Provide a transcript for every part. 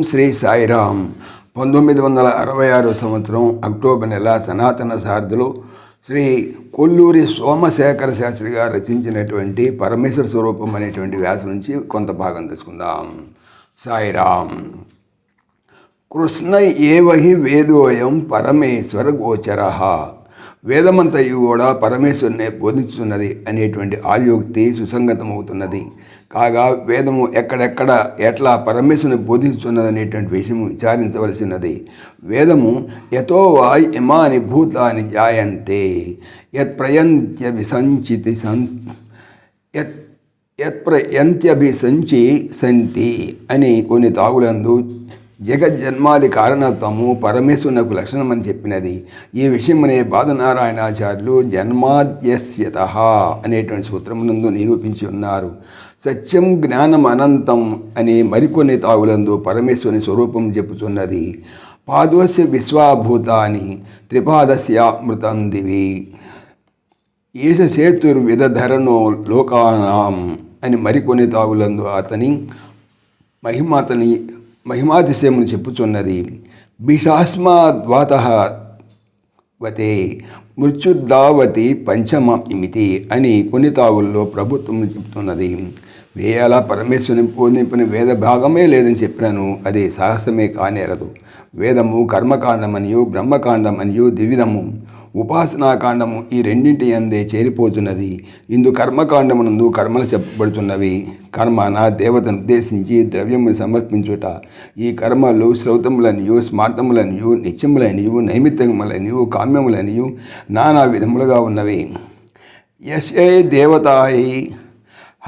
శ్రీ సాయిరామ్ పంతొమ్మిది వందల అరవై ఆరు సంవత్సరం అక్టోబర్ నెల సనాతన సార్థులు శ్రీ కొల్లూరి సోమశేఖర శాస్త్రి గారు రచించినటువంటి పరమేశ్వర స్వరూపం అనేటువంటి వ్యాసం నుంచి కొంత భాగం తీసుకుందాం. సాయిరామ్ కృష్ణ ఏవహి వేదోయం పరమేశ్వర గోచర వేదమంతయు కూడా పరమేశ్వరునే బోధించుతున్నది అనేటువంటి ఆయోక్తి సుసంగతమవుతున్నది. కాగా వేదము ఎక్కడెక్కడ ఎట్లా పరమేశ్వరుని బోధించుతున్నది అనేటువంటి విషయం విచారించవలసినది. వేదము యతో వా ఇమాని భూతాని జాయంతే యత్ ప్రయంత్య విసంచితి సం యత్ యత్ప్రయంత్యభిసంచి సంతి అని కొన్ని తాగులందు జగజ్జన్మాది కారణత్వము పరమేశ్వరునకు లక్షణమని చెప్పినది. ఈ విషయమనే బాధనారాయణాచార్యులు జన్మాద్యస్యత అనేటువంటి సూత్రమునందు నిరూపించి ఉన్నారు. సత్యం జ్ఞానం అనంతం అని మరికొన్ని తావులందు పరమేశ్వరుని స్వరూపం చెబుతున్నది. పాదోస్య విశ్వాభూతాని త్రిపాదస్యామృతం దివి. ఈశ సేతుర్విధధరణో లోకానాం అని మరికొన్ని తావులందు అతని మహిమ అతని మహిమాతిశయమును చెప్పుచున్నది. బిషాస్మాద్వాత వతే మృత్యుద్దావతి పంచమ ఇమితి అని కొన్ని తావుల్లో ప్రభుత్వం చెబుతున్నది వేయాల పరమేశ్వరుని పూర్ణింపుని వేద భాగమే లేదని చెప్పినాను అది సాహసమే కానేరదు. వేదము కర్మకాండమనియు బ్రహ్మకాండమనియు ద్విధము ఉపాసనాకాండము ఈ రెండింటి అందే చేరిపోతున్నది. ఇందు కర్మకాండమునందు కర్మలు చెప్పబడుతున్నవి. కర్మ నా దేవతను ఉద్దేశించి ద్రవ్యమును సమర్పించుట. ఈ కర్మలు శ్రౌతములనియు స్మార్తములనియు నిత్యములనియు నైమిత్తములనియు కామ్యములనియు నానా విధములుగా ఉన్నవి. ఎస్ఏ దేవతాయి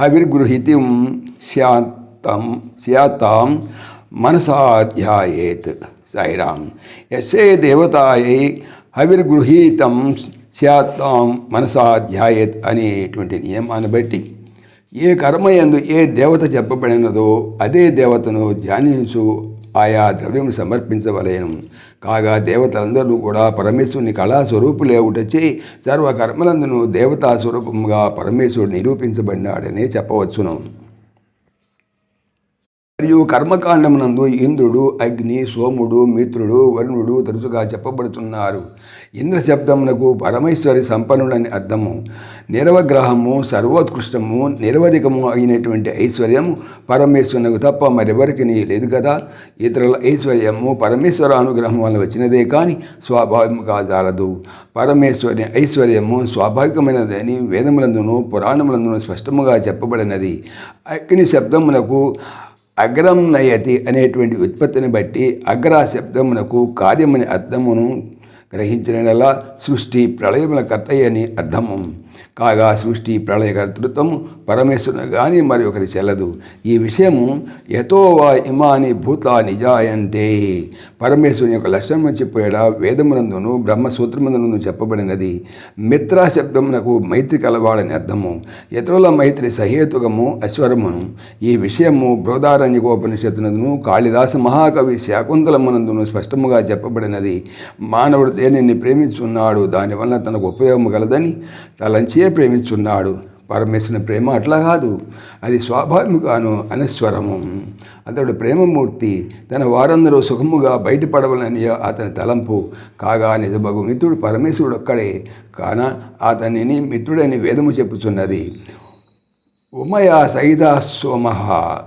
హవిర్గృహితం స్యాతం స్యాతాం మనసాధ్యాయేత్. సాయిరామ్. ఎస్ఏ దేవతాయై హవిర్గృహీతం స్యాత్తాం మనసాధ్యాయత్ అనేటువంటి నియమాన్ని బట్టి ఏ కర్మయందు ఏ దేవత చెప్పబడినదో అదే దేవతను ధ్యానించు ఆయా ద్రవ్యం సమర్పించవలేను. కాగా దేవతలందరూ కూడా పరమేశ్వరుని కళాస్వరూపులే ఒకటొచ్చి సర్వకర్మలందును దేవతా స్వరూపముగా పరమేశ్వరుడు నిరూపించబడినాడనే చెప్పవచ్చును. మరియు కర్మకాండమునందు ఇంద్రుడు అగ్ని సోముడు మిత్రుడు వరుణుడు తరచుగా చెప్పబడుతున్నారు. ఇంద్ర శబ్దమునకు పరమేశ్వరి సంపన్నుడని అర్థము. నిరవగ్రహము సర్వోత్కృష్టము నిరవధికము అయినటువంటి ఐశ్వర్యము పరమేశ్వరునకు తప్ప మరెవరికి లేదు కదా? ఇతరుల ఐశ్వర్యము పరమేశ్వర అనుగ్రహం వల్ల వచ్చినదే కానీ స్వాభావికంగా జాలదు. పరమేశ్వరి ఐశ్వర్యము స్వాభావికమైనదని వేదములందును పురాణములందును స్పష్టముగా చెప్పబడినది. అగ్ని శబ్దమునకు అగ్రం నయతి అనేటువంటి ఉత్పత్తిని బట్టి అగ్ర శబ్దమునకు కార్యమని అర్థమును గ్రహించిన సృష్టి ప్రళయముల కర్తయ్యని అర్థము. కాగా సృష్టి ప్రళయకర్తృత్వము పరమేశ్వరుని కానీ మరి ఒకరి చెల్లదు. ఈ విషయము యతో వా ఇమాని భూతా నిజాయంతే. పరమేశ్వరుని యొక్క లక్షణము చెప్పేట వేదమునందును బ్రహ్మసూత్రమునందును చెప్పబడినది. మిత్ర శబ్దమునకు మైత్రి కలవాడని అర్థము. ఇతరుల మైత్రి సహేతుకము అశ్వరమును ఈ విషయము బృహదారణ్యకోపనిషత్తునందును కాళిదాస మహాకవి శాకుంతలమునందును స్పష్టముగా చెప్పబడినది. మానవుడు దేనిని ప్రేమించున్నాడు? దానివల్ల తనకు ఉపయోగం కలదని తల తలంచే ప్రేమించున్నాడు. పరమేశ్వరుని ప్రేమ అట్లా కాదు. అది స్వాభావికగాను అనస్వరము అతడు ప్రేమమూర్తి. తన వారందరూ సుఖముగా బయటపడవలని అతని తలంపు. కాగా నిజభగు మిత్రుడు పరమేశ్వరుడు ఒక్కడే. కాన అతనిని మిత్రుడని వేదము చెప్పుచున్నది. ఉమయ సైదా సోమహ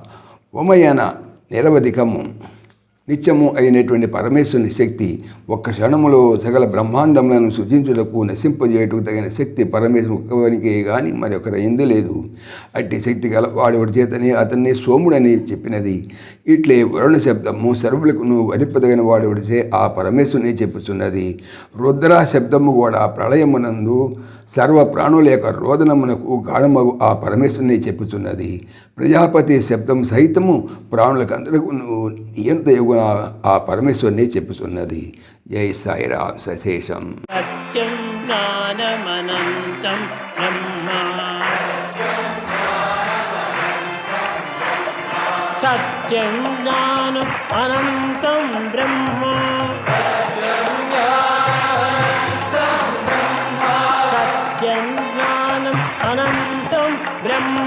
ఉమయన నిరవధికము. నిత్యము అయినటువంటి పరమేశ్వరుని శక్తి ఒక్క క్షణములో సకల బ్రహ్మాండములను సృజించుటకు నశింపజేయటకు తగిన శక్తి పరమేశ్వరు కానీ మరొకరు ఎందు లేదు. అట్టి శక్తి గల వాడి చేతని అతన్ని సోముడని చెప్పినది. ఇట్లే వరుణ శబ్దము సర్వులకును వరిపదగిన వాడిచే ఆ పరమేశ్వరుని చెప్పుచున్నది. రుద్ర శబ్దము కూడా ప్రళయమునందు సర్వ ప్రాణుల యొక్క రోదనమునకు గాఢమగు ఆ పరమేశ్వరుని చెప్పుచున్నది. ప్రజాపతి శబ్దం సహితము ప్రాణులకు అందరికీ నియంత యుగున ఆ పరమేశ్వరుని చెప్పుతున్నది జై సాయిరా సశేషం. సత్యం జ్ఞానమనంతం బ్రహ్మ. సత్యం జ్ఞానం అనంతం బ్రహ్మ. సత్యం జ్ఞానం అనంతం బ్రహ్మ.